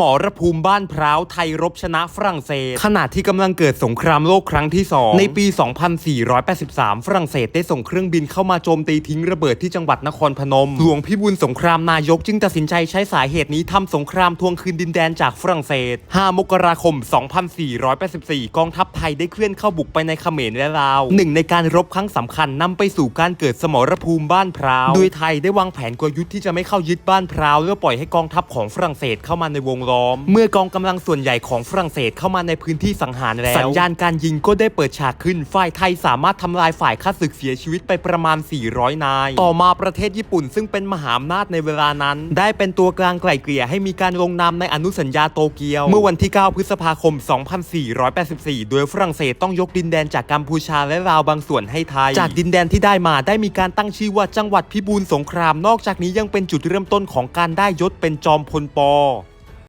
มรภูมิบ้านพร้าวไทยรบชนะฝรั่งเศส ขณะที่กำลังเกิดสงครามโลกครั้งที่ 2 ในปี 2483 ฝรั่งเศสได้ส่งเครื่องบินเข้ามาโจมตีทิ้งระเบิดที่จังหวัดนครพนม หลวงพิบูลสงครามนายกจึงตัดสินใจใช้สาเหตุนี้ทำสงครามทวงคืนดินแดนจากฝรั่งเศส 5 มกราคม 2484 กองทัพไทยได้เคลื่อนเข้าบุกไปในเขมรและลาวหนึ่งในการรบครั้งสำคัญนำไปสู่การเกิดสมรภูมิบ้านพร้าว โดยไทยได้วางแผนกลยุทธ์ที่จะไม่เข้ายึดบ้านพร้าวแล้วปล่อยให้กองทัพของฝรั่งเศสเข้ามาในวงล้อม เมื่อกองกำลังส่วนใหญ่ของฝรั่งเศสเข้ามาในพื้นที่สังหารแล้ว สัญญาณการยิงก็ได้เปิดฉากขึ้น ฝ่ายไทยสามารถทำลายฝ่ายข้าศึกเสียชีวิตไปประมาณ 400 นาย ต่อมาประเทศญี่ปุ่น ซึ่งเป็นมหาอำนาจในเวลานั้น ได้เป็นตัวกลางไกล่เกลี่ยให้มีการลงนามในอนุสัญญาโตเกียว เมื่อวันที่ 9 พฤษภาคม 2484 โดยฝรั่งเศสต้องยกดินแดนจากกัมพูชาและลาวบางส่วนให้ไทย จากดินแดนที่ได้มาได้มีการตั้งชื่อว่าจังหวัดพิบูลสงคราม นอกจากนี้ยังเป็นจุดเริ่มต้นของการได้ยศเป็นจอมพลป